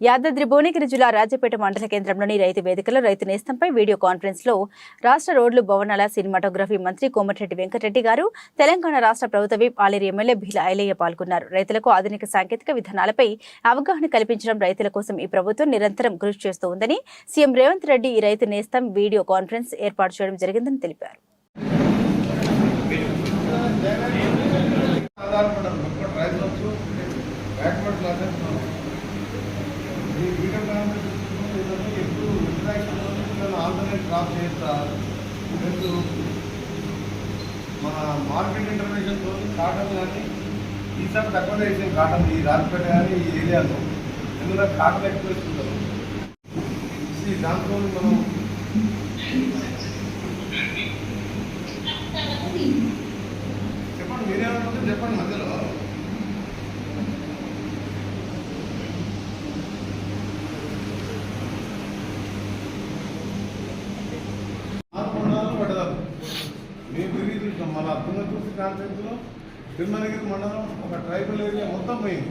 యాదాద్రి భువనగిరి జిల్లా రాజపేట మండల కేంద్రంలోని రైతు వేదికలో రైతు నేస్తంపై వీడియో కాన్ఫరెన్స్లో రాష్ట్ర రోడ్లు భవనాల సినిమాటోగ్రఫీ మంత్రి కోమటిరెడ్డి వెంకటరెడ్డి గారు తెలంగాణ రాష్ట్ర ప్రభుత్వ విప్ ఆలేరు ఎమ్మెల్యే భీల ఐలయ్య పాల్గొన్నారు. రైతులకు ఆధునిక సాంకేతిక విధానాలపై అవగాహన కల్పించడం రైతుల కోసం ఈ ప్రభుత్వం నిరంతరం కృషి చేస్తూ ఉందని సీఎం రేవంత్ రెడ్డి ఈ రైతు నేస్తం వీడియో కాన్ఫరెన్స్ ఏర్పాటు చేయడం జరిగిందని తెలిపారు. ఆధారపడరు రైతులకు బ్యాక్వర్డ్ క్లాసెస్ ఈ వీడియో కాన్ఫరెన్స్ ఎప్పుడు ఇంటరాక్షన్ డ్రాప్ క్రాప్ చేస్తా. ప్లస్ మన మార్కెట్ ఇంటర్నేషన్తో కాటన్ కానీ ఈసారి తక్కువ వేసాం కాటన్ ఈ రాజపేట కానీ ఈ ఏరియాలో ఎందుకంటే కాటన్ ఎక్కువ వేస్తుంటారు దాంట్లో మనం చెప్పండి మీరేమంటే చెప్పండి మధ్యలో మేము తిరిగి చూసాం మన అర్థంగా చూసి కాన్ఫరెన్స్లో తిరుమలగిరి మండలం ఒక ట్రైబల్ ఏరియా మొత్తం పోయింది.